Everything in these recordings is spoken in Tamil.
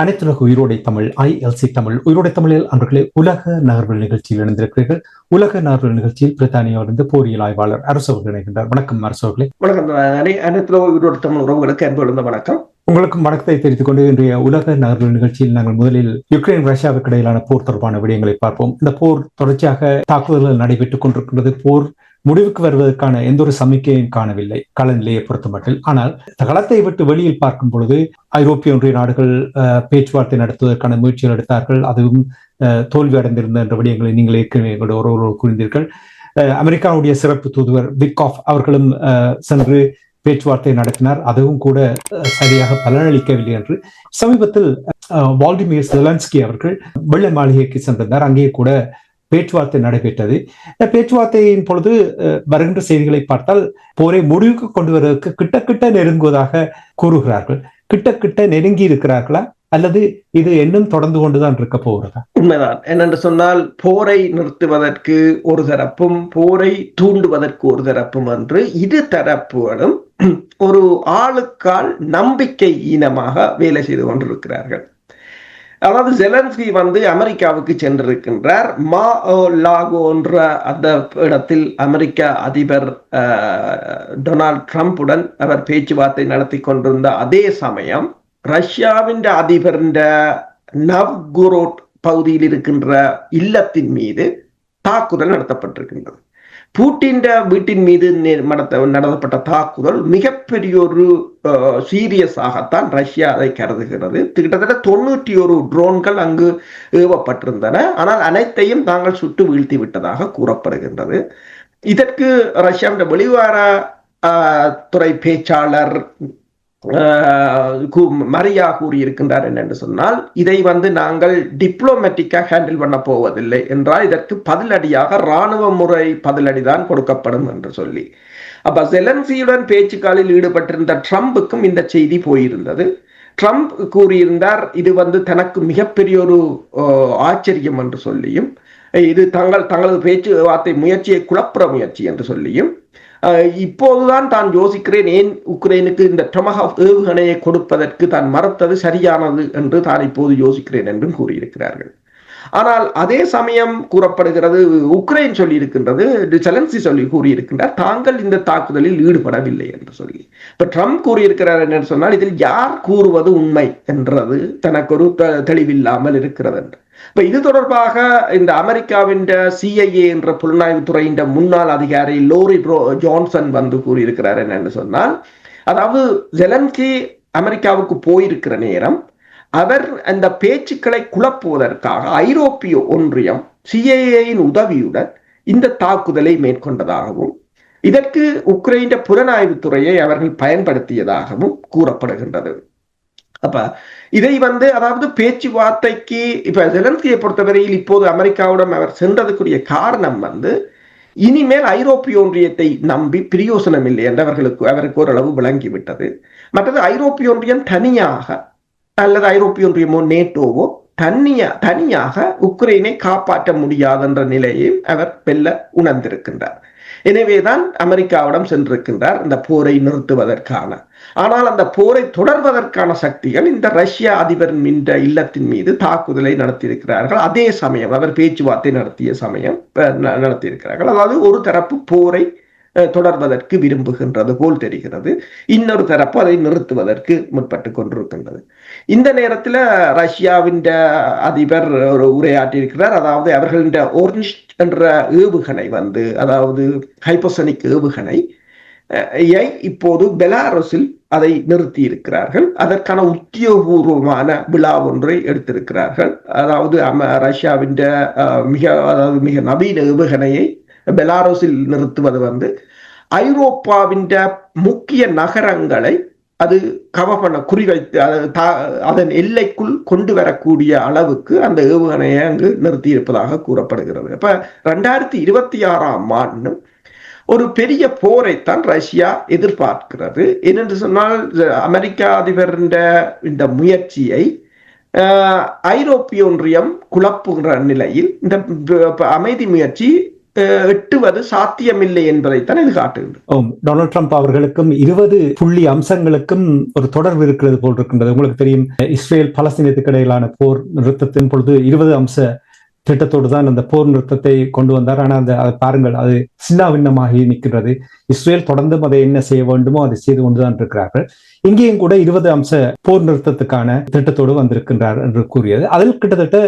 அனைத்துலக உயிரோடை தமிழ் ஐஎல்சி தமிழ் உயிரோடை தமிழில் அன்பர்களே உலக நகர்வல் நிகழ்ச்சியில் இணைந்திருக்கிறீர்கள். உலக நகர்வல் நிகழ்ச்சியில் பிரித்தானியாவிலிருந்து போரியல் ஆய்வாளர் அரசு அவர்கள் இணைகின்றார். வணக்கம் அரசு அவர்களே வணக்கம் அனைத்து உயிரோடு தமிழ் உறவுகளுக்கு அன்பு வணக்கம். உங்களுக்கும் வணக்கத்தை தெரிவித்துக் கொண்டு இன்றைய உலக நகர்வல் நிகழ்ச்சியில் நாங்கள் முதலில் யுக்ரைன் ரஷ்யாவுக்கு இடையிலான போர் தொடர்பான விடயங்களை பார்ப்போம். இந்த போர் தொடர்ச்சியாக தாக்குதல்கள் நடைபெற்றுக் கொண்டிருக்கின்றது. போர் முடிவுக்கு வருவதற்கான எந்த ஒரு சமிக்கையும் காணவில்லை. களநிலையை பொறுத்த மட்டில் ஆனால் களத்தை விட்டு வெளியில் பார்க்கும் பொழுது ஐரோப்பிய ஒன்றிய நாடுகள் பேச்சுவார்த்தை நடத்துவதற்கான முயற்சிகள் எடுத்தார்கள். அதுவும் தோல்வி அடைந்திருந்த என்ற விடயங்களை நீங்கள் ஏற்கனவே எங்களோட ஒரு கூறினீர்கள் அமெரிக்காவுடைய சிறப்பு தூதுவர் பிக் ஆஃப் அவர்களும் சென்று பேச்சுவார்த்தை நடத்தினார். அதுவும் கூட சரியாக பலனளிக்கவில்லை என்று. சமீபத்தில் வால்டிமியர் செலன்ஸ்கி அவர்கள் வெள்ளை மாளிகைக்கு சென்றிருந்தார். அங்கேயே கூட பேச்சுவார்த்தை நடைபெற்றது. இந்த பேச்சுவார்த்தையின் பொழுது வருகின்ற செய்திகளை பார்த்தால் போரை முடிவுக்கு கொண்டு வருவதற்கு கிட்டக்கிட்ட நெருங்குவதாக கூறுகிறார்கள். கிட்டக்கிட்ட நெருங்கி இருக்கிறார்களா? அல்லது இது இன்னும் தொடர்ந்து கொண்டுதான் இருக்க போகிறதா? உண்மைதான். என்னென்று சொன்னால் போரை நிறுத்துவதற்கு ஒரு தரப்பும் போரை தூண்டுவதற்கு ஒரு தரப்பும் என்று இரு தரப்புகளும் ஒரு ஆளுக்கால் நம்பிக்கை ஈனமாக வேலை செய்து கொண்டிருக்கிறார்கள். அதாவது ஜெலன்ஸ்கி வந்து அமெரிக்காவுக்கு சென்றிருக்கின்றார். மா லாகோன்ற அந்த இடத்தில் அமெரிக்க அதிபர் டொனால்ட் ட்ரம்புடன் அவர் பேச்சுவார்த்தை நடத்தி கொண்டிருந்த அதே சமயம் ரஷ்யாவின் அதிபரின் நவ்குரோட் பகுதியில் இருக்கின்ற இல்லத்தின் மீது தாக்குதல் நடத்தப்பட்டிருக்கின்றது. பூட்டின்ற வீட்டின் மீது நடத்தப்பட்ட தாக்குதல் மிகப்பெரிய ஒரு சீரியஸாகத்தான் ரஷ்யா அதை கருதுகிறது. கிட்டத்தட்ட தொண்ணூற்றி ஒரு ட்ரோன்கள் அங்கு ஏவப்பட்டிருந்தன. ஆனால் அனைத்தையும் தாங்கள் சுட்டு வீழ்த்தி விட்டதாக கூறப்படுகின்றது. இதற்கு ரஷ்யாவின் வெளிவார துறை பேச்சாளர் மரியா கூறியிருக்கின்றார் என்று சொன்னால் இதை வந்து நாங்கள் டிப்ளோமேட்டிக்காக ஹேண்டில் பண்ண போவதில்லை என்றால் இதற்கு பதிலடியாக இராணுவ முறை பதிலடிதான் கொடுக்கப்படும் என்று சொல்லி. அப்ப ஜெலன்சியுடன் பேச்சுக்காலில் ஈடுபட்டிருந்த ட்ரம்புக்கும் இந்த செய்தி போயிருந்தது. ட்ரம்ப் கூறியிருந்தார் இது வந்து தனக்கு மிகப்பெரிய ஒரு ஆச்சரியம் என்று சொல்லியும் இது தங்கள் தங்களது பேச்சுவார்த்தை முயற்சியை குழப்புற முயற்சி என்று சொல்லியும் இப்போதுதான் தான் யோசிக்கிறேன் ஏன் உக்ரைனுக்கு இந்த டொமஹாஃப் ஏவுகணையை கொடுப்பதற்கு தான் மறுத்தது சரியானது என்று தான் இப்போது யோசிக்கிறேன் என்றும் கூறியிருக்கிறார்கள். ஆனால் அதே சமயம் கூறப்படுகிறது உக்ரைன் சொல்லி இருக்கின்றது செலன்சி சொல்லி கூறியிருக்கின்றார் தாங்கள் இந்த தாக்குதலில் ஈடுபடவில்லை என்று சொல்லி. இப்ப ட்ரம்ப் கூறியிருக்கிறார் என்று சொன்னால் இதில் யார் கூறுவது உண்மை என்றது தனக்கு ஒரு தெளிவில்லாமல் இருக்கிறது என்று. இப்ப இது தொடர்பாக இந்த அமெரிக்காவின் சிஐஏ என்ற புலனாய்வு துறையின் முன்னாள் அதிகாரி லோரி ஜான்சன் வந்து கூறியிருக்கிறார் என்னன்னு சொன்னால் அதாவது ஜெலன்கி அமெரிக்காவுக்கு போயிருக்கிற நேரம் அவர் அந்த பேச்சுக்களை குழப்புவதற்காக ஐரோப்பிய ஒன்றியம் சிஏஏயின் உதவியுடன் இந்த தாக்குதலை மேற்கொண்டதாகவும் இதற்கு உக்ரைன் புலனாய்வு துறையை அவர்கள் பயன்படுத்தியதாகவும் கூறப்படுகின்றது. அப்ப இதை வந்து அதாவது பேச்சுவார்த்தைக்கு இப்ப ஜெலன்ஸ்கியை பொறுத்தவரையில் இப்போது அமெரிக்காவுடன் அவர் சென்றதுக்குரிய காரணம் வந்து இனிமேல் ஐரோப்பிய ஒன்றியத்தை நம்பி பிரியோசனம் இல்லை என்று அவர்களுக்கு அவருக்கு ஓரளவு விளங்கிவிட்டது. மற்றது ஐரோப்பிய ஒன்றியம் தனியாக அல்லது ஐரோப்பிய ஒன்றியமோ நேட்டோவோ தனியா தனியாக உக்ரைனை காப்பாற்ற முடியாதென்ற நிலையை அவர் வெல்ல உணர்ந்திருக்கின்றார். எனவேதான் அமெரிக்காவிடம் சென்றிருக்கின்றார் இந்த போரை நிறுத்துவதற்கான. ஆனால் அந்த போரை தொடர்வதற்கான சக்திகள் இந்த ரஷ்ய அதிபரின் இந்த இல்லத்தின் மீது தாக்குதலை நடத்தியிருக்கிறார்கள். அதே சமயம் அவர் பேச்சுவார்த்தை நடத்திய சமயம் நடத்தியிருக்கிறார்கள். அதாவது ஒரு தரப்பு போரை தொடர்வதற்கு விரும்புகின்றது போல் தெரிகிறது. இன்னொரு தரப்பு அதை நிறுத்துவதற்கு முற்பட்டு கொண்டிருக்கின்றது. இந்த நேரத்தில் ரஷ்யாவின் அதிபர் ஒரு உரையாற்றியிருக்கிறார். அதாவது அவர்களின் ஓர்னிஷ் என்ற ஏவுகணை வந்து அதாவது ஹைப்போசனிக் ஏவுகணை இப்போது பெலாரஸில் அதை நிறுத்தி இருக்கிறார்கள் அதற்கான உத்தியோகபூர்வமான விழா ஒன்றை எடுத்திருக்கிறார்கள். அதாவது ரஷ்யாவின் மிக அதாவது மிக நவீன ஏவுகணையை பெலாரஸில் நிறுத்துவது வந்து ஐரோப்பாவின் முக்கிய நகரங்களை அது கவர் பண்ண குறிவைத்து அதன் எல்லைக்குள் கொண்டு வரக்கூடிய அளவுக்கு அந்த ஏவுகணையை அங்கு நிறுத்தி இருப்பதாக கூறப்படுகிறது. அப்ப ரெண்டாயிரத்தி இருபத்தி ஆறாம் ஆண்டு ஒரு பெரிய போரைத்தான் ரஷ்யா எதிர்பார்க்கிறது. என்னென்று சொன்னால் அமெரிக்கா அதிபர் இந்த முயற்சியை ஐரோப்பிய ஒன்றியம் குழப்புகிற நிலையில் இந்த அமைதி முயற்சி எட்டுவது சாத்தியமில்லை என்பதைத்தான் இது காட்டுகிறது டொனால்ட் ட்ரம்ப் அவர்களுக்கும் இருபது புள்ளி அம்சங்களுக்கும் ஒரு தொடர்பு இருக்கிறது போல் இருக்கின்றது. உங்களுக்கு தெரியும் இஸ்ரேல் பலஸ்தீனத்துக்கு இடையிலான போர் நிறுத்தத்தின் பொழுது இருபது அம்ச திட்டத்தோடு தான் அந்த போர் நிறுத்தத்தை கொண்டு வந்தார். ஆனால் அந்த அதை பாருங்கள் அது சின்னாபின்னமாகி நிற்கின்றது. இஸ்ரேல் தொடர்ந்தும் அதை என்ன செய்ய வேண்டுமோ அதை செய்து கொண்டுதான் இருக்கிறார்கள். இங்கேயும் கூட இருபது அம்ச போர் நிறுத்தத்துக்கான திட்டத்தோடு வந்திருக்கின்றார் என்று கூறியது. அதில் கிட்டத்தட்ட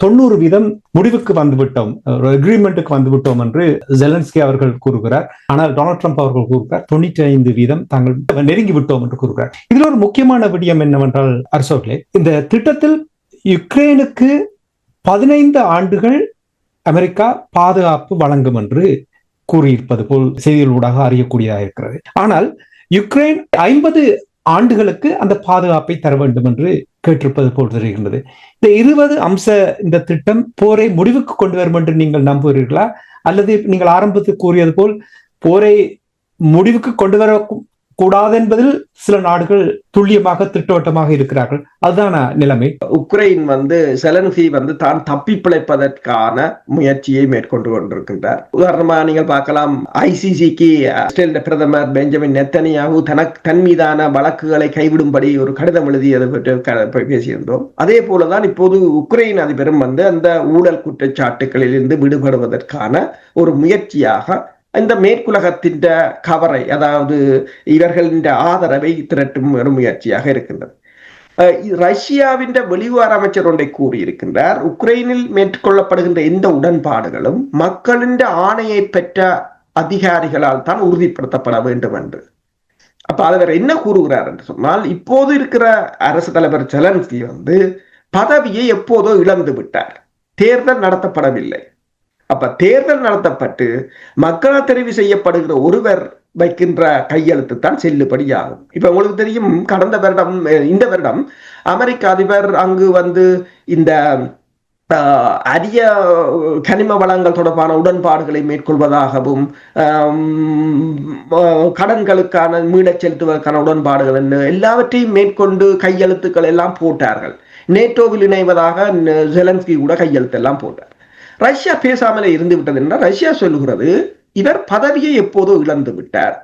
தொண்ணூறு வீதம் முடிவுக்கு வந்துவிட்டோம். அக்ரிமெண்ட்டுக்கு வந்துவிட்டோம் என்று ஜெலன்ஸ்கி அவர்கள் கூறுகிறார். ஆனால் டொனால்ட் ட்ரம்ப் அவர்கள் கூறுகிறார். தொண்ணூற்றி ஐந்து வீதம் தாங்கள் நெருங்கி விட்டோம் என்று கூறுகிறார். இதில் ஒரு முக்கியமான விடயம் என்னவென்றால் அரசோக்லே இந்த திட்டத்தில் யுக்ரைனுக்கு பதினைந்து ஆண்டுகள் அமெரிக்கா பாதுகாப்பு வழங்கும் என்று கூறியிருப்பது போல் செய்திகள் ஊடாக அறியக்கூடியதாக இருக்கிறது. ஆனால் யுக்ரைன் ஐம்பது ஆண்டுகளுக்கு அந்த பாதுகாப்பை தர வேண்டும் என்று கேட்டிருப்பது போல் தெரிகின்றது. இந்த இருபது அம்ச இந்த திட்டம் போரை முடிவுக்கு கொண்டு வரும் என்று நீங்கள் நம்புகிறீர்களா? அல்லது நீங்கள் ஆரம்பத்தில் கூறியது போல் போரை முடிவுக்கு கொண்டு வர கூடாது என்பதில் சில நாடுகள் துல்லியமாக திட்டவட்டமாக இருக்கிறார்கள். அதுதான நிலைமை. உக்ரைன் வந்து செலன்சி வந்து தான் தப்பி பிழைப்பதற்கான முயற்சியை மேற்கொண்டு கொண்டிருக்கின்றார். உதாரணமா நீங்கள் பார்க்கலாம் ஐசிசிக்கு பிரதமர் பெஞ்சமின் நெத்தனியாகு தனக்கு தன் மீதான வழக்குகளை கைவிடும்படி ஒரு கடிதம் எழுதியது பற்றி பேசியிருந்தோம். அதே போலதான் இப்போது உக்ரைன் அதிபரும் வந்து அந்த ஊழல் குற்றச்சாட்டுகளில் இருந்து விடுபடுவதற்கான ஒரு முயற்சியாக இந்த மேற்குலகத்தின் கவரை அதாவது இவர்களின் ஆதரவை திரட்டும் ஒரு முயற்சியாக இருக்கின்றது. அஹ் ரஷ்யாவின் வெளிவார அமைச்சர் ஒன்றை கூறியிருக்கின்றார். உக்ரைனில் மேற்கொள்ளப்படுகின்ற எந்த உடன்பாடுகளும் மக்களின் ஆணையை பெற்ற அதிகாரிகளால் தான் உறுதிப்படுத்தப்பட வேண்டும் என்று. அப்ப அவர் என்ன கூறுகிறார் என்று சொன்னால் இப்போது இருக்கிற அரசு தலைவர் செலன்ஸ்கி வந்து பதவியை எப்போதோ இழந்து விட்டார். தேர்தல் நடத்தப்படவில்லை. அப்ப தேர்தல் நடத்தப்பட்டு மக்களால் தெரிவு செய்யப்படுகிற ஒருவர் வைக்கின்ற கையெழுத்து தான் செல்லுபடியாகும் இப்ப உங்களுக்கு தெரியும் கடந்த வருடம் இந்த வருடம் அமெரிக்க அதிபர் அங்கு வந்து இந்த ஆஹ், அரிய கனிம வளங்கள் தொடர்பான உடன்பாடுகளை மேற்கொள்வதாகவும் ஆஹ், கடன்களுக்கான மீளச் செலுத்துவதற்கான உடன்பாடுகள் என்ன எல்லாவற்றையும் மேற்கொண்டு கையெழுத்துக்கள் எல்லாம் போட்டார்கள். நேட்டோவில் இணைவதாக ஜெலன்ஸ்கி கூட கையெழுத்து எல்லாம் போட்டார். ரஷ்யா பேசாமலே இருந்து விட்டது என்றால் ரஷ்யா சொல்லுகிறது இவர் பதவியை எப்போதோ இழந்து விட்டார்.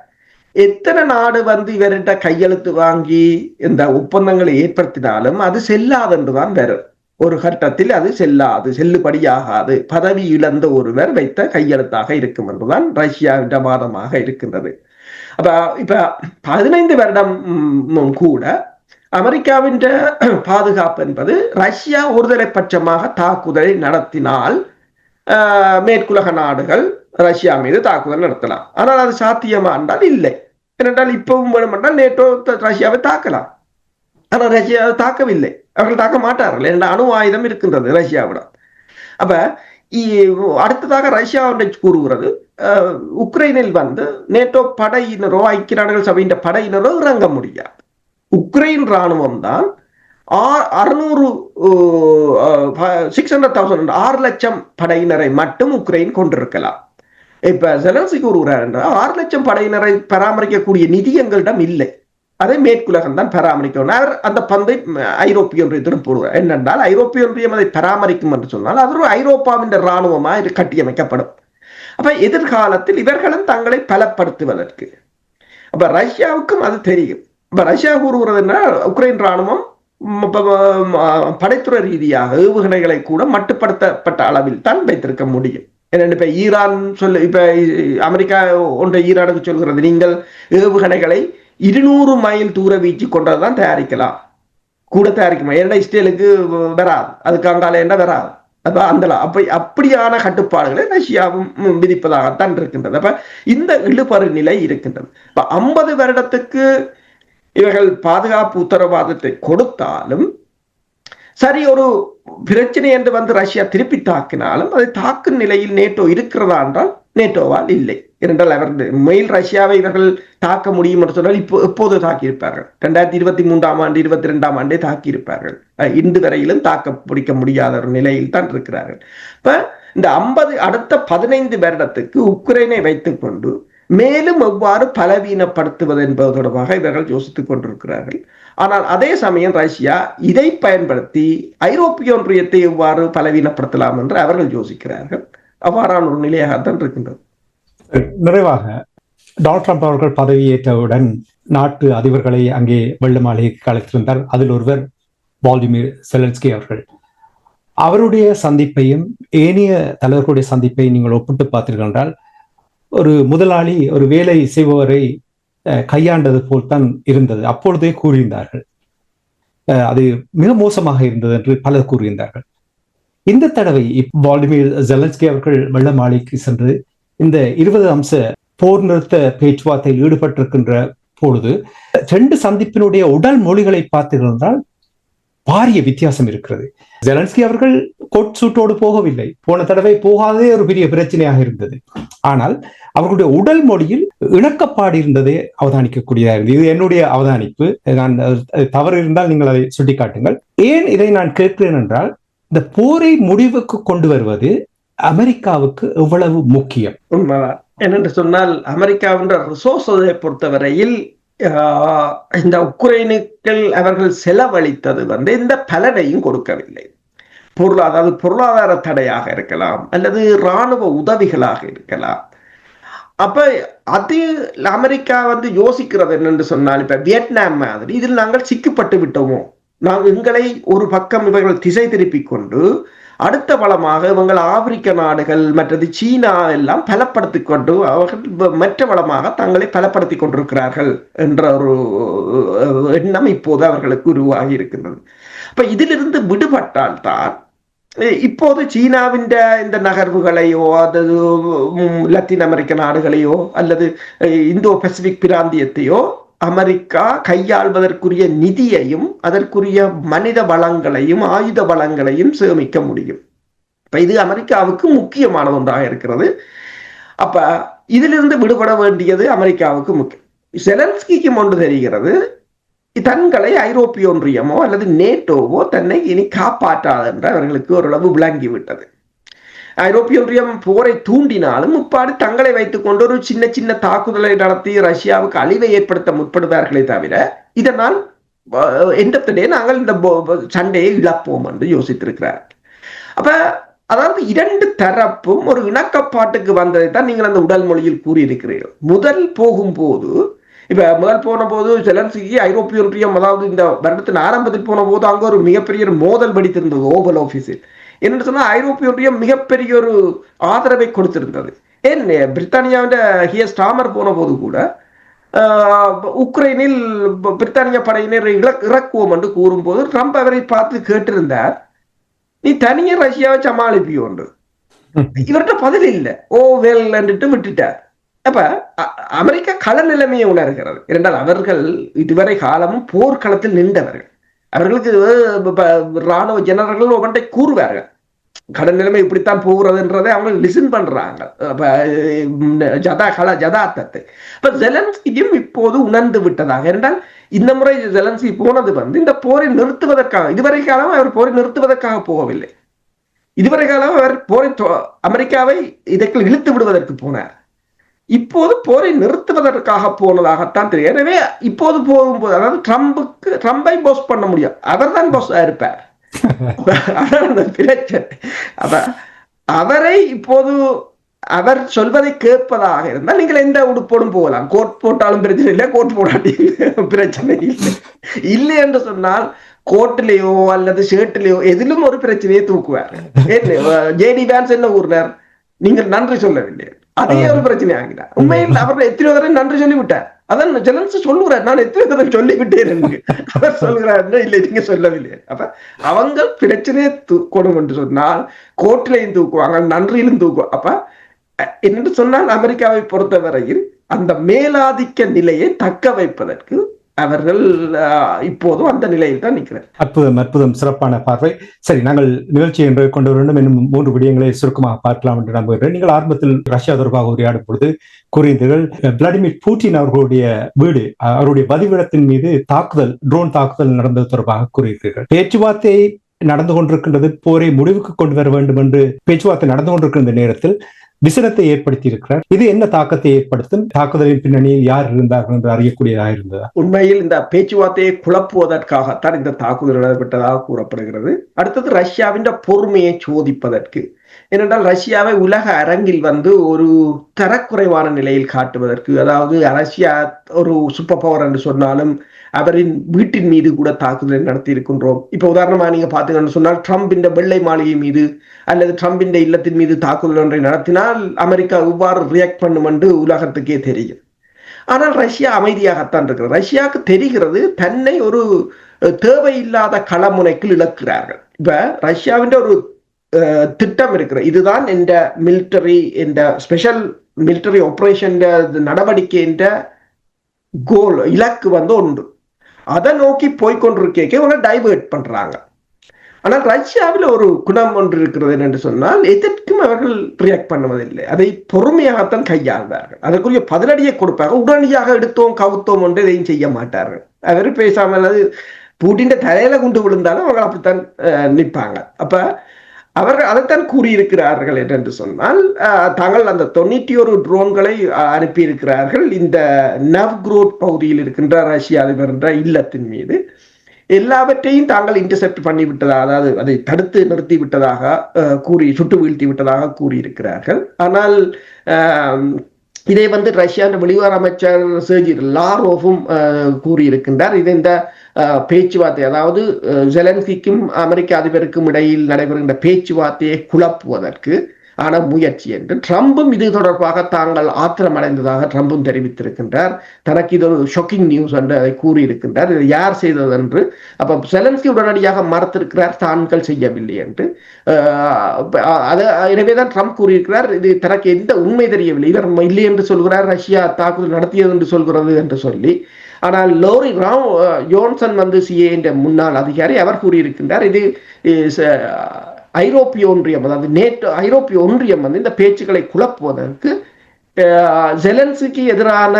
எத்தனை நாடு வந்து இவர்கிட்ட கையெழுத்து வாங்கி இந்த ஒப்பந்தங்களை ஏற்படுத்தினாலும் அது செல்லாதென்றுதான் வரும் ஒரு கட்டத்தில் அது செல்லாது செல்லுபடியாகாது. பதவி இழந்த ஒருவர் வைத்த கையெழுத்தாக இருக்கும் என்றுதான் ரஷ்யாவிட வாதமாக இருக்கின்றது. அப்ப இப்ப பதினைந்து வருடம் கூட அமெரிக்காவின் பாதுகாப்பு என்பது ரஷ்யா ஒருதலை பட்சமாக தாக்குதலை நடத்தினால் மேற்குலக நாடுகள் ரஷ்யா மீது தாக்குதல் நடத்தலாம் ஆனால் அது சாத்தியமா என்றால் இல்லை ஏனென்றால் இப்பவும் வேணுமென்றால் நேட்டோ ரஷ்யாவை தாக்கலாம் ஆனால் ரஷ்யா தாக்கவில்லை அவர்கள் தாக்க மாட்டார்கள் ஏனென்றால் அணு ஆயுதம் இருக்கின்றது ரஷ்யாவிடம் அப்ப இ- அடுத்ததாக ரஷ்யா ஒன்றை கூறுகிறது அஹ், உக்ரைனில் வந்து நேட்டோ படையினரோ ஐக்கிய நாடுகள் சபையின் படையினரோ இறங்க முடியாது உக்ரைன் ராணுவம் தான் அறுநூறு சிக்ஸ் ஹண்ட்ரட் தௌசண்ட் ஆறு லட்சம் படையினரை மட்டும் உக்ரைன் கொண்டிருக்கலாம். இப்ப ஜெலன்சி கூறுகிறார் என்றால் ஆறு லட்சம் படையினரை பராமரிக்கக்கூடிய நிதி எங்களிடம் இல்லை. அதை மேற்குலகம் தான் பராமரிக்கணும். அவர் அந்த பந்தை ஐரோப்பிய ஒன்றியத்திடம் போடுவார் என்னென்றால் ஐரோப்பிய ஒன்றியம் அதை பராமரிக்கும் என்று சொன்னால் அது ஒரு ஐரோப்பாவின் இராணுவமா இது கட்டியமைக்கப்படும். அப்ப எதிர்காலத்தில் இவர்களும் தங்களை பலப்படுத்துவதற்கு. அப்ப ரஷ்யாவுக்கும் அது தெரியும். இப்ப ரஷ்யா கூறுகிறது என்ன உக்ரைன் ராணுவம் படைத்துறை ரீதியாக ஏவுகணைகளை கூட மட்டுப்படுத்தப்பட்ட அளவில் தான் வைத்திருக்க முடியும். ஏன்னா இப்ப ஈரான் சொல்ல இப்ப அமெரிக்கா ஒன்றை ஈரானுக்கு சொல்கிறது நீங்கள் ஏவுகணைகளை இருநூறு மைல் தூர வீச்சு கொண்டதான் தயாரிக்கலாம். கூட தயாரிக்குமா? ஏன்னா இஸ்ரேலுக்கு வராது. அதுக்கு அங்கால என்ன வராது? அப்ப அந்த அப்ப அப்படியான கட்டுப்பாடுகளை ரஷ்யாவும் விதிப்பதாகத்தான் இருக்கின்றது. அப்ப இந்த இழுபறு நிலை இருக்கின்றது. இப்ப ஐம்பது வருடத்துக்கு இவர்கள் பாதுகாப்பு உத்தரவாதத்தை கொடுத்தாலும் சரி ஒரு பிரச்சனை என்று வந்து ரஷ்யா திருப்பி தாக்கினாலும் அதை தாக்கும் நிலையில் நேட்டோ இருக்கிறதா என்றால் நேட்டோவால் இல்லை. ஏனென்றால் அவர் மெயில் ரஷ்யாவை இவர்கள் தாக்க முடியும் என்று சொன்னால் இப்போ எப்போது தாக்கியிருப்பார்கள்? ரெண்டாயிரத்தி இருபத்தி மூன்றாம் ஆண்டு இருபத்தி ரெண்டாம் ஆண்டே தாக்கியிருப்பார்கள். இன்று வரையிலும் தாக்க பிடிக்க முடியாத ஒரு நிலையில் தான் இருக்கிறார்கள். இப்ப இந்த ஐம்பது அடுத்த பதினைந்து வருடத்துக்கு உக்ரைனை வைத்துக்கொண்டு மேலும் எவ்வாறு பலவீனப்படுத்துவது என்பது தொடர்பாக இவர்கள் யோசித்துக் கொண்டிருக்கிறார்கள். ஆனால் அதே சமயம் ரஷ்யா இதை பயன்படுத்தி ஐரோப்பிய ஒன்றியத்தை எவ்வாறு பலவீனப்படுத்தலாம் என்று அவர்கள் யோசிக்கிறார்கள். அவ்வாறான ஒரு நிலையாகத்தான் இருக்கின்றது. நிறைவாக டொனால்ட் ட்ரம்ப் அவர்கள் பதவியேற்றவுடன் நாட்டு அதிபர்களை அங்கே வெள்ள மாளிகைக்கு அழைத்திருந்தார். அதில் ஒருவர் வால்டிமிர் செலன்ஸ்கி அவர்கள். அவருடைய சந்திப்பையும் ஏனைய தலைவர்களுடைய சந்திப்பை நீங்கள் ஒப்பிட்டு பார்த்தீர்கள் என்றால் ஒரு முதலாளி ஒரு வேலை செய்பவரை அஹ், கையாண்டது போல்தான் இருந்தது. அப்பொழுதே கூறியிருந்தார்கள். அஹ், அது மிக மோசமாக இருந்தது என்று பலர் கூறியிருந்தார்கள். இந்த தடவை இப் வால்டிமிர் ஜெலன்ஸ்கி அவர்கள் வெள்ள மாளிகைக்கு சென்று இந்த இருபது அம்ச போர் நிறுத்த பேச்சுவார்த்தையில் ஈடுபட்டிருக்கின்ற பொழுது ரெண்டு சந்திப்பினுடைய உடல் மொழிகளை பார்த்திருந்தால் பாரிய வித்தியாசம் இருக்கிறது. ஜெலன்ஸ்கி அவர்கள் கோட் சூட்டோடு போகவில்லை. போன தடவை போகாதே ஒரு பெரிய பிரச்சனையாக இருந்தது. ஆனால் அவர்களுடைய உடல் மொழியில் இணக்கப்பாடு இருந்ததை அவதானிக்கக்கூடியதாக இருந்தது. இது என்னுடைய அவதானிப்பு. நான் தவறு இருந்தால் நீங்கள் அதை சுட்டிக்காட்டுங்கள். ஏன் இதை நான் கேட்கிறேன் என்றால் இந்த போரை முடிவுக்கு கொண்டு வருவது அமெரிக்காவுக்கு எவ்வளவு முக்கியம்? உண்மைதான். என்னென்று சொன்னால் அமெரிக்காவின் ரிசோர்ஸை பொறுத்தவரையில் இந்த உக்ரைனுக்கள் அவர்கள் செலவழித்தது வந்து இந்த பலனையும் கொடுக்கவில்லை. பொருளாதார அதாவது பொருளாதார தடையாக இருக்கலாம் அல்லது இராணுவ உதவிகளாக இருக்கலாம். அப்ப அது அமெரிக்கா வந்து யோசிக்கிறது என்னென்று சொன்னால் இப்ப வியட்நாம் மாதிரி இதில் நாங்கள் சிக்கப்பட்டு விட்டோமோ? நாங்கள் எங்களை ஒரு பக்கம் இவர்கள் திசை திருப்பிக் கொண்டு அடுத்த வளமாக இவங்கள் ஆப்பிரிக்க நாடுகள் மற்றது சீனா எல்லாம் பலப்படுத்திக் கொண்டு அவர்கள் மற்ற வளமாக தங்களை பலப்படுத்திக் கொண்டிருக்கிறார்கள் என்ற ஒரு எண்ணம் இப்போது அவர்களுக்கு உருவாகி இருக்கின்றது. அப்ப இதிலிருந்து விடுபட்டால் தான் இப்போது சீனாவின் இந்த நகர்வுகளையோ அல்லது உம், லத்தீன் அமெரிக்க நாடுகளையோ அல்லது இந்தோ பசிபிக் பிராந்தியத்தையோ அமெரிக்கா கையாள்வதற்குரிய நிதியையும் அதற்குரிய மனித வளங்களையும் ஆயுத வளங்களையும் சேமிக்க முடியும். இப்ப இது அமெரிக்காவுக்கு முக்கியமான ஒன்றாக இருக்கிறது. அப்ப இதிலிருந்து விடுபட வேண்டியது அமெரிக்காவுக்கு முக்கியம். செலன்ஸ்கிக்கு ஒன்று தெரிகிறது. தங்களை ஐரோப்பிய ஒன்றியமோ அல்லது நேட்டோவோ தன்னை இனி காப்பாற்றாது என்று அவர்களுக்கு ஓரளவு விளங்கிவிட்டது. ஐரோப்பிய ஒன்றியம் போரை தூண்டினாலும் முப்பாடு தங்களை வைத்துக் கொண்டு ஒரு சின்ன சின்ன தாக்குதலை நடத்தி ரஷ்யாவுக்கு அழிவை ஏற்படுத்த முற்படுவார்களே தவிர இதனால் நாங்கள் இந்த சண்டையை இழப்போம் என்று யோசித்திருக்கிறார். அப்ப அதாவது இரண்டு தரப்பும் ஒரு இணக்கப்பாட்டுக்கு வந்ததை தான் நீங்கள் அந்த உடல் மொழியில் கூறியிருக்கிறீர்கள். முதல் போகும்போது இப்ப முதல் போன போது செலன்சிக்கு ஐரோப்பிய ஒன்றியம் அதாவது இந்த வருடத்தின் ஆரம்பத்தில் போன போது அங்க ஒரு மிகப்பெரிய ஒரு மோதல் வெடித்திருந்தது ஓவல் ஆபீஸில். என்னென்னு சொன்னா ஐரோப்பிய ஒன்றியம் மிகப்பெரிய ஒரு ஆதரவை கொடுத்திருந்தது. ஏன் பிரித்தானியாவின் ஹியர் ஸ்டாமர் போன போது கூட ஆஹ், உக்ரைனில் பிரித்தானிய படையினர் இலக்- இறக்குவோம் என்று கூறும்போது ட்ரம்ப் அவரை பார்த்து கேட்டிருந்தார் நீ தனியே ரஷ்யாவை சமாளிப்பியோண்டு இவர்கிட்ட பதில் இல்லை. ஓ வெல் என்றுட்டு விட்டுட்டார். அப்ப அ- அமெரிக்கா கள நிலைமையை உணர்கிறது. இரண்டால் அவர்கள் இதுவரை காலமும் போர்க்களத்தில் நின்றவர்கள். அவர்களுக்கு ராணுவ ஜெனரல்கள் ஒவ்வொன்றை கூறுவார்கள். கடன் நிலைமை இப்படித்தான் போகிறதுன்றதை அவங்க லிசன் பண்றாங்க. ஜதா கல ஜதார்த்தத்தை. இப்ப ஜெலன்ஸ்கியும் இப்போது உணர்ந்து விட்டதாக. என்றால் இந்த முறை ஜெலன்ஸ்கி போனது வந்து இந்த போரை நிறுத்துவதற்காக இதுவரை காலம் அவர் போரை நிறுத்துவதற்காக போகவில்லை. இதுவரை காலம் அவர் போரை அமெரிக்காவை இதற்கு இழுத்து விடுவதற்கு போனார். இப்போது போரை நிறுத்துவதற்காக போனதாகத்தான் தெரியும். எனவே இப்போது போகும்போது அதாவது ட்ரம்புக்கு ட்ரம்பை போஸ் பண்ண முடியும். அவர் தான் போஸ் இருப்பார். அந்த பிரச்சனை அப்ப அவரை இப்போது அவர் சொல்வதை கேட்பதாக இருந்தால் நீங்கள் எந்த உடுப்போடும் போகலாம். கோட் போட்டாலும் பிரச்சனை இல்லை கோட் போடாட்டி பிரச்சனை இல்லை. இல்லை என்று சொன்னால் கோட்டிலேயோ அல்லது ஷர்ட்டிலேயோ எதிலும் ஒரு பிரச்சனையை தூக்குவார். ஜேடி வேன்ஸ் என்ன கூறினார்? நீங்கள் நன்றி சொல்லவில்லை. அதே ஒரு பிரச்சனை ஆகிறார் உண்மையில் அவர் எத்தனை தடவை நன்றி சொல்லிவிட்டார். அதான் ஜெலன்ஸ் சொல்லுகிறார். நான் எத்தனை தடவை சொல்லிவிட்டேன் என்று. அவர் சொல்கிறார் இல்லை நீங்க சொல்லவில்லை. அப்ப அவங்க பிரச்சனையை தூக்கணும் என்று சொன்னால் கோர்ட்லையும் தூக்குவாங்க நன்றியிலும் தூக்குவாங்க. அப்ப என்று சொன்னால் அமெரிக்காவை பொறுத்தவரையில் அந்த மேலாதிக்க நிலையை தக்க வைப்பதற்கு அவர்கள் இப்போதும் அந்த நிலையில் தான் நிற்கிறார். அற்புதம் அற்புதம் சிறப்பான பார்வை. சரி நாங்கள் நிகழ்ச்சியை என்று கொண்டு வரணும் என்னும் மூன்று விடயங்களை சுருக்கமாக பார்க்கலாம் என்று நம்புகிறேன். நீங்கள் ஆரம்பத்தில் ரஷ்யா தொடர்பாக உரையாடும் பொழுது கூறியீர்கள் விளாடிமிர் பூட்டின் அவர்களுடைய வீடு அவருடைய பதிவிடத்தின் மீது தாக்குதல் ட்ரோன் தாக்குதல் நடந்தது தொடர்பாக கூறியிருக்கிறீர்கள். பேச்சுவார்த்தை நடந்து கொண்டிருக்கின்றது போரை முடிவுக்கு கொண்டு வர வேண்டும் என்று பேச்சுவார்த்தை நடந்து கொண்டிருக்கின்ற நேரத்தில் விசனத்தை ஏற்படுத்தி இருக்கிறார் இது என்ன தாக்கத்தை ஏற்படுத்தும்? தாக்குதலின் பின்னணியில் யார் இருந்தார்கள் என்று அறியக்கூடியதாக இருந்ததா? உண்மையில் இந்த பேச்சுவார்த்தையை குழப்புவதற்காகத்தான் இந்த தாக்குதல் நடைபெற்றதாக கூறப்படுகிறது. அடுத்தது ரஷ்யாவின் பொறுமையை சோதிப்பதற்கு. ஏனென்றால் ரஷ்யாவை உலக அரங்கில் வந்து ஒரு தரக்குறைவான நிலையில் காட்டுவதற்கு அதாவது ரஷ்யா ஒரு சூப்பர் பவர் என்று சொன்னாலும் அவரின் வீட்டின் மீது கூட தாக்குதல் நடத்தி இருக்கின்றோம் இப்ப உதாரணமா நீங்க பாத்தீங்கன்னு சொன்னால் ட்ரம்ப் இந்த வெள்ளை மாளிகை மீது அல்லது ட்ரம்ப் இந்த இல்லத்தின் மீது தாக்குதல் ஒன்றை நடத்தினால் அமெரிக்கா எவ்வாறு ரியாக்ட் பண்ணும் என்று உலகத்துக்கே தெரியும். ஆனால் ரஷ்யா அமைதியாகத்தான் இருக்கிறது. ரஷ்யாவுக்கு தெரிகிறது தன்னை ஒரு தேவையில்லாத களமுனைக்குள் இழக்கிறார்கள். இப்ப ரஷ்யாவின் ஒரு திட்டம் இருக்கிற இதுதான் இந்த மிலிட்டரி இந்த ஸ்பெஷல் மிலிட்டரி ஆப்ரேஷன் நடவடிக்கை என்ற கோல் இலக்கு வந்து ஒன்று. அதை நோக்கி போய்கொண்டிருக்கே இவங்க டைவெர்ட் பண்றாங்க. ஆனால் ரஷ்யாவில் ஒரு குணம் ஒன்று இருக்கிறது என்று சொன்னால் எதற்கும் அவர்கள் ரியாக்ட் பண்ணுவதில்லை. அதை பொறுமையாகத்தான் கையாள்வார்கள். அதற்குரிய பதிலடியை கொடுப்பாங்க உடனடியாக எடுத்தோம் கவுத்தோம் என்று எதையும் செய்ய மாட்டார்கள். அவர் பேசாமல் அது பூட்டின் தலையில குண்டு விழுந்தாலும் அவங்க அப்படித்தான் நிற்பாங்க. அப்ப அவர்கள் அதைத்தான் கூறியிருக்கிறார்கள் என்று சொன்னால் தாங்கள் அந்த தொண்ணூற்றி ஒரு ட்ரோன்களை அனுப்பியிருக்கிறார்கள். இந்த நவ்க்ரோட் பகுதியில் இருக்கின்ற ரஷ்ய அதிபர் என்ற இல்லத்தின் மீது. எல்லாவற்றையும் தாங்கள் இன்டர்செப்ட் பண்ணிவிட்டதாக அதாவது அதை தடுத்து நிறுத்தி விட்டதாக கூறி சுட்டு வீழ்த்தி விட்டதாக கூறியிருக்கிறார்கள். ஆனால் இதை வந்து ரஷ்யாவின் வெளிவார அமைச்சர் சேஜி லாரோவும் கூறியிருக்கின்றார். இது இந்த பேச்சுவார்த்தை அதாவது ஜெலன்ஸ்கிக்கும் அமெரிக்க அதிபருக்கும் இடையில் நடைபெறுகின்ற பேச்சுவார்த்தையை குழப்புவதற்கு ஆன முயற்சி என்று ட்ரம்பும் இது தொடர்பாக தாங்கள் ஆத்திரமடைந்ததாக ட்ரம்பும் தெரிவித்திருக்கின்றார் தனக்கு இது ஒரு ஷொக்கிங் நியூஸ் என்று அதை கூறியிருக்கின்றார் இது யார் செய்தது என்று அப்ப செலன்ஸ்கி உடனடியாக மறுத்திருக்கிறார் தான்கள் செய்யவில்லை என்று அது எனவேதான் ட்ரம்ப் கூறியிருக்கிறார் இது தனக்கு எந்த உண்மை தெரியவில்லை இவர் இல்லை என்று சொல்கிறார் ரஷ்யா தாக்குதல் நடத்தியது என்று சொல்கிறது என்று சொல்லி ஆனால் லோரி ராவ் யோன்சன் வந்து சிஏ என்ற முன்னாள் அதிகாரி அவர் கூறியிருக்கின்றார் இது ஐரோப்பிய ஒன்றியம் அதாவது நேற்று ஐரோப்பிய ஒன்றியம் வந்து இந்த பேச்சுக்களை குழப்புவதற்கு ஜெலன்ஸுக்கு எதிரான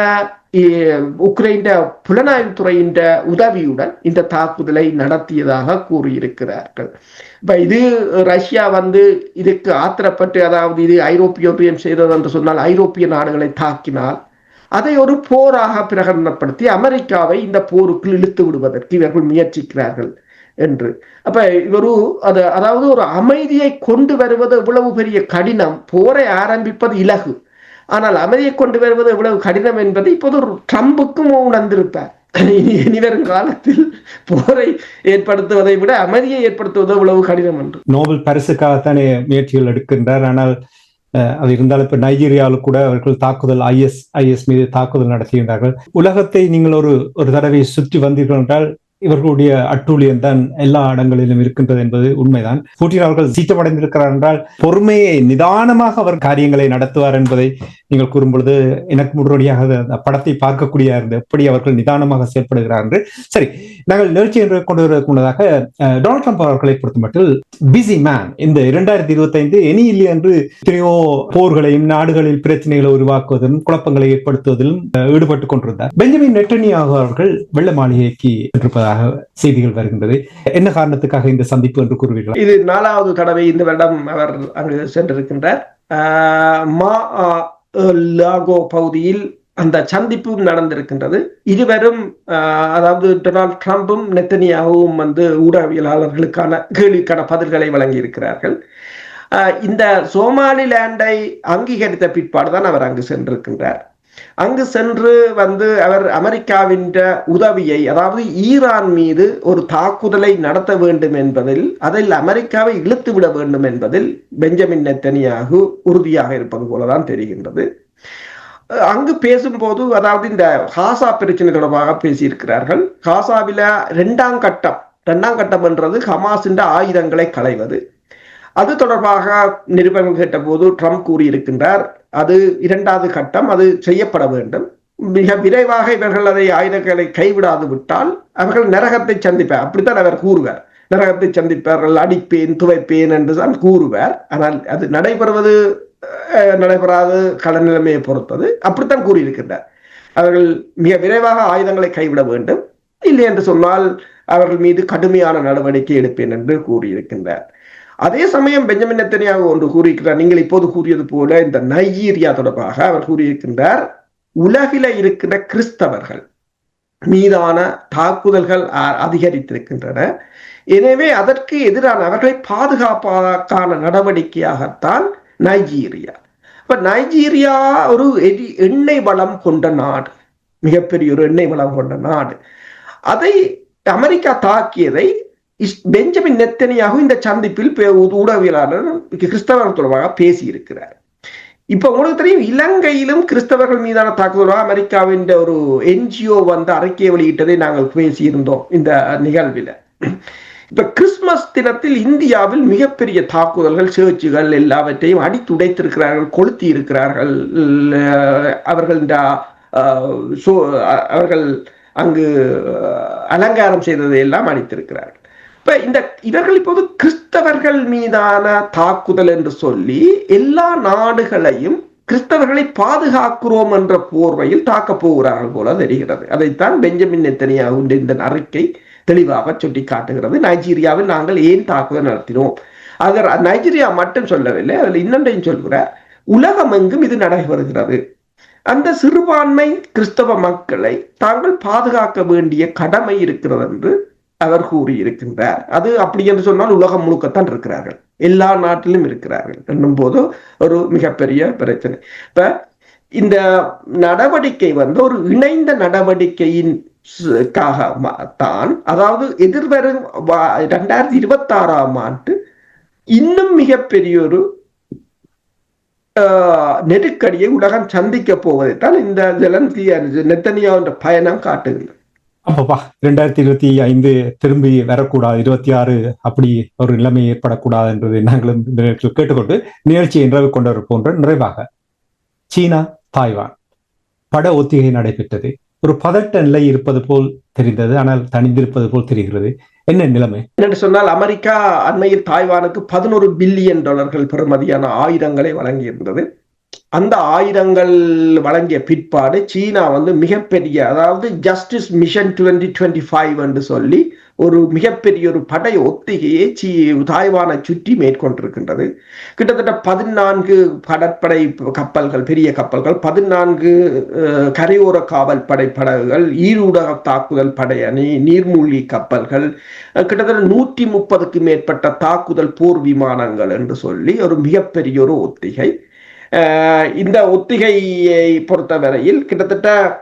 உக்ரைன் புலனாய்வுத்துறையின் உதவியுடன் இந்த தாக்குதலை நடத்தியதாக கூறியிருக்கிறார்கள். இப்ப இது ரஷ்யா வந்து இதுக்கு ஆத்திரப்பட்டு அதாவது இது ஐரோப்பிய ஒன்றியம் செய்தது என்று சொன்னால் ஐரோப்பிய நாடுகளை தாக்கினால் அதை ஒரு போராக பிரகடனப்படுத்தி அமெரிக்காவை இந்த போருக்குள் இழுத்து விடுவதற்கு இவர்கள் முயற்சிக்கிறார்கள் என்று. அப்ப இவரு அது அதாவது ஒரு அமைதியை கொண்டு வருவது எவ்வளவு பெரிய கடினம். போரை ஆரம்பிப்பது இலகு. ஆனால் அமைதியை கொண்டு வருவது எவ்வளவு கடினம் என்பதை இப்போது ஒரு ட்ரம்புக்கும் உணர்ந்திருப்பார். இனி வரும் காலத்தில் போரை ஏற்படுத்துவதை விட அமைதியை ஏற்படுத்துவது எவ்வளவு கடினம் என்று. நோபல் பரிசுக்காகத்தானே முயற்சிகள் எடுக்கின்றார். ஆனால் அது இருந்தாலும் இப்போ நைஜீரியாவில் கூட அவர்கள் தாக்குதல் ஐஎஸ் ஐஎஸ் மீது தாக்குதல் நடத்துகின்றார்கள் உலகத்தை நீங்கள் ஒரு ஒரு தடவை சுற்றி வந்தீர்கள் என்றால் இவர்களுடைய அட்டூழியம் தான் எல்லா இடங்களிலும் இருக்கின்றது என்பது உண்மைதான். புட்டின் அவர்கள் சீற்றமடைந்திருக்கிறார் என்றால் பொறுமையை நிதானமாக அவர் காரியங்களை நடத்துவார் என்பதை நீங்கள் கூறும்பொழுது எனக்கு முன்னோடியாக அந்த படத்தை பார்க்கக்கூடிய இருந்தது எப்படி அவர்கள் நிதானமாக செயல்படுகிறார் என்று. சரி நாங்கள் நிகழ்ச்சி என்று கொண்டு வருவதற்கு முன்னதாக டொனால்ட் ட்ரம்ப் அவர்களை பொறுத்த மட்டும் பிஸி மேன் இந்த இரண்டாயிரத்தி இருபத்தி ஐந்து எனி இல்லை என்று எத்தனையோ போர்களையும் நாடுகளில் பிரச்சனைகளை உருவாக்குவதும் குழப்பங்களை ஏற்படுத்துவதிலும் ஈடுபட்டுக் கொண்டிருந்தார். பெஞ்சமின் நெட்டனியாக அவர்கள் வெள்ள மாளிகைக்கு இருப்பதாக செய்திகள் வருகின்றது. என்ன காரணத்துக்காக இந்த சந்திப்பு என்று கூறுவீர்கள்? இது நாலாவது தடவை இந்த வருடம் அவர் அங்கு சென்றிருக்கின்றார். மா லாகோ பகுதியில் அந்த சந்திப்பும் நடந்திருக்கின்றது. இருவரும் அதாவது டொனால்ட் ட்ரம்பும் நெத்தனியாகவும் வந்து ஊடகவியலாளர்களுக்கான கேள்விக்கான பதில்களை வழங்கி இருக்கிறார்கள் இந்த சோமாலிலாண்டை அங்கீகரித்த பிற்பாடுதான் அவர் அங்கு சென்றிருக்கின்றார். அங்கு சென்று வந்து அவர் அமெரிக்காவின் உதவியை அதாவது ஈரான் மீது ஒரு தாக்குதலை நடத்த வேண்டும் என்பதில் அதில் அமெரிக்காவை இழுத்து விட வேண்டும் என்பதில் பெஞ்சமின் நெத்தனியாகு உறுதியாக இருப்பது போலதான் தெரிகின்றது. அங்கு பேசும்போது அதாவது இந்த காசா பிரச்சனை தொடர்பாக பேசியிருக்கிறார்கள். காசாவில இரண்டாம் கட்டம் இரண்டாம் கட்டம் என்றது ஹமாஸின் ஆயுதங்களை களைவது. அது தொடர்பாக நிருபர்கள் கேட்டபோது ட்ரம்ப் கூறியிருக்கின்றார் அது இரண்டாவது கட்டம் அது செய்யப்பட வேண்டும். மிக விரைவாக இவர்கள் அதை ஆயுதங்களை கைவிடாது விட்டால் அவர்கள் நரகத்தை சந்திப்பார். அப்படித்தான் அவர் கூறுவார். நரகத்தை சந்திப்பார்கள் அடிப்பேன் துவைப்பேன் என்று தான் கூறுவார். ஆனால் அது நடைபெறுவது நடைபெறாது கடன் நிலைமையை பொறுத்தது. அப்படித்தான் கூறியிருக்கின்றார். அவர்கள் மிக விரைவாக ஆயுதங்களை கைவிட வேண்டும். இல்லை என்று சொன்னால் அவர்கள் மீது கடுமையான நடவடிக்கை எடுப்பேன் என்று கூறியிருக்கின்றார். அதே சமயம் பெஞ்சமின் நெத்தனியாக ஒன்று கூறியிருக்கிறார். நீங்கள் இப்போது கூறியது போல இந்த நைஜீரியா தொடர்பாக அவர் கூறியிருக்கின்றார் உலகில இருக்கிற கிறிஸ்தவர்கள் மீதான தாக்குதல்கள் அ- அதிகரித்திருக்கின்றன. எனவே அதற்கு எதிரான அவர்களை பாதுகாப்பதற்கான நடவடிக்கையாகத்தான் நைஜீரியா. இப்ப நைஜீரியா ஒரு எரி- எண்ணெய் வளம் கொண்ட நாடு மிகப்பெரிய ஒரு எண்ணெய் வளம் கொண்ட நாடு. அதை அமெரிக்கா தாக்கியதை பெஞ்சமின் நெத்தனியாக இந்த சந்திப்பில் பே- ஊடகவியலாளர் கிறிஸ்தவர்கள் தொடர்பாக பேசியிருக்கிறார். இப்ப உங்களுக்கு தெரியும் இலங்கையிலும் கிறிஸ்தவர்கள் மீதான தாக்குதலாக அமெரிக்காவின் ஒரு என்ஜிஓ வந்து அறிக்கையை வெளியிட்டதை நாங்கள் பேசியிருந்தோம் இந்த நிகழ்வில். இப்ப கிறிஸ்துமஸ் தினத்தில் இந்தியாவில் மிகப்பெரிய தாக்குதல்கள் சேர்ச்சுகள் எல்லாவற்றையும் அடித்து உடைத்திருக்கிறார்கள் கொளுத்தி இருக்கிறார்கள் அவர்கள் இந்த சோ- அஹ், அவர்கள் அங்கு அலங்காரம் செய்ததை எல்லாம் அடித்திருக்கிறார்கள். இப்ப இந்த இவர்கள் இப்போது கிறிஸ்தவர்கள் மீதான தாக்குதல் என்று சொல்லி எல்லா நாடுகளையும் கிறிஸ்தவர்களை பாதுகாக்கிறோம் என்ற போர்வையில் தாக்கப் போகிறார்கள் போல தெரிகிறது. அதைத்தான் பெஞ்சமின் நெத்தனியாவுடைய இந்த அறிக்கை தெளிவாக சுட்டி காட்டுகிறது நைஜீரியாவில் நாங்கள் ஏன் தாக்குதல் நடத்தினோம்? அது நைஜீரியா மட்டும் சொல்லவில்லை அதில் இன்னொன்றையும் சொல்கிறார். உலகம் எங்கும் இது நடைபெறுகிறது. அந்த சிறுபான்மை கிறிஸ்தவ மக்களை தாங்கள் பாதுகாக்க வேண்டிய கடமை இருக்கிறது என்று அவர் கூறியிருக்கின்றார். அது அப்படி என்று சொன்னால் உலகம் முழுக்கத்தான் இருக்கிறார்கள். எல்லா நாட்டிலும் இருக்கிறார்கள் என்னும் போது ஒரு மிகப்பெரிய பிரச்சனை. இப்ப இந்த நடவடிக்கை வந்து ஒரு இணைந்த நடவடிக்கையின் தான் அதாவது எதிர்வரும் இரண்டாயிரத்தி இருபத்தி ஆறாம் ஆண்டு இன்னும் மிகப்பெரிய ஒரு நெருக்கடியை உலகம் சந்திக்க போவதைத்தான் இந்த ஜெலன்சி நெத்தனியா என்ற பயணம் காட்டுகிறது அப்பப்பா ரெண்டாயிரத்தி இருபத்தி ஐந்து திரும்பி வரக்கூடாது இருபத்தி ஆறு அப்படி ஒரு நிலைமை ஏற்படக்கூடாது என்பதை நாங்களும் இந்த நேரத்தில் கேட்டுக்கொண்டு நிகழ்ச்சியை நிறைவு கொண்டவர் போன்ற நிறைவாக சீனா தாய்வான். பட ஒத்திகை நடைபெற்றது. ஒரு பதட்ட நிலை இருப்பது போல் தெரிந்தது ஆனால் தனிந்திருப்பது போல் தெரிகிறது. என்ன நிலைமை? என்று சொன்னால் அமெரிக்கா அண்மையில் தாய்வானுக்கு பதினோரு பில்லியன் டாலர்கள் பெறுமதியான ஆயுதங்களை வழங்கியிருந்தது. அந்த ஆயுதங்கள் வழங்கிய பிற்பாடு சீனா வந்து மிகப்பெரிய அதாவது justice mission twenty twenty five என்று சொல்லி ஒரு மிகப்பெரிய ஒரு படை ஒத்திகையை சீ தாய்வானை சுற்றி மேற்கொண்டிருக்கின்றது. கிட்டத்தட்ட பதினான்கு கடற்படை கப்பல்கள் பெரிய கப்பல்கள் பதினான்கு கரையோர காவல் படை படகுகள் ஈரூடக தாக்குதல் படை அணி நீர்மூழ்கி கப்பல்கள் கிட்டத்தட்ட நூற்றி முப்பதுக்கு மேற்பட்ட தாக்குதல் போர் விமானங்கள் என்று சொல்லி ஒரு மிகப்பெரிய ஒரு ஒத்திகை. இந்த ஒத்திகையை பொறுத்தவரையில் கிட்டத்தட்ட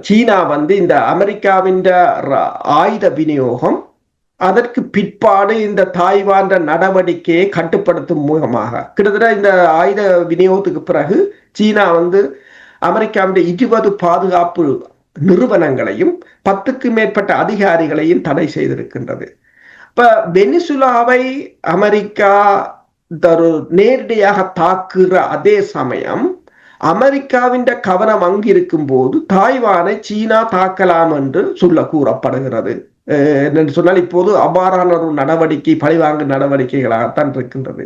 சீனா வந்து இந்த அமெரிக்காவின் ர- ஆயுத விநியோகம் அதற்கு பிற்பாடு இந்த தாய்வான் நடவடிக்கையை கட்டுப்படுத்தும் மூலமாக. கிட்டத்தட்ட இந்த ஆயுத விநியோகத்துக்கு பிறகு சீனா வந்து அமெரிக்காவுடைய இருபது பாதுகாப்பு நிறுவனங்களையும் பத்துக்கு மேற்பட்ட அதிகாரிகளையும் தடை செய்திருக்கின்றது. இப்ப வெனிசுலாவை அமெரிக்கா நேரடியாக தாக்குகிற அதே சமயம் அமெரிக்காவின் கவனம் அங்கிருக்கும் போது தாய்வானை சீனா தாக்கலாம் என்று சொல்ல கூறப்படுகிறது. என்று சொன்னால் இப்போது அவ்வாறான ஒரு நடவடிக்கை பழிவாங்கு நடவடிக்கைகளாகத்தான் இருக்கின்றது.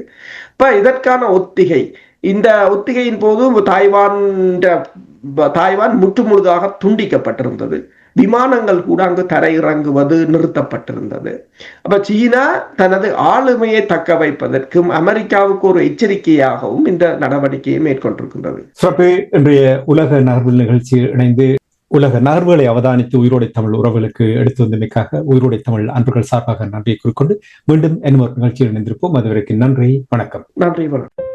இப்ப இதற்கான ஒத்திகை இந்த ஒத்திகையின் போது தாய்வான் தாய்வான் முற்றுமுழுதாக துண்டிக்கப்பட்டிருந்தது. விமானங்கள் கூட அங்கு தரையிறங்குவது நிறுத்தப்பட்டிருந்தது. அப்ப சீனா தனது ஆளுமையை தக்க வைப்பதற்கும் அமெரிக்காவுக்கு ஒரு எச்சரிக்கையாகவும் இந்த நடவடிக்கையை மேற்கொண்டிருக்கின்றது. சிறப்பு இன்றைய உலக நகர்வு நிகழ்ச்சியில் இணைந்து உலக நகர்வுகளை அவதானித்து உயிரோடை தமிழ் உறவுகளுக்கு எடுத்து வந்தமைக்காக உயிரோடை தமிழ் அன்பர்கள் சார்பாக நன்றியை குறிக்கொண்டு மீண்டும் என்ன ஒரு நிகழ்ச்சியில் இணைந்திருப்போம். அதுவரைக்கும் நன்றி வணக்கம். நன்றி வணக்கம்.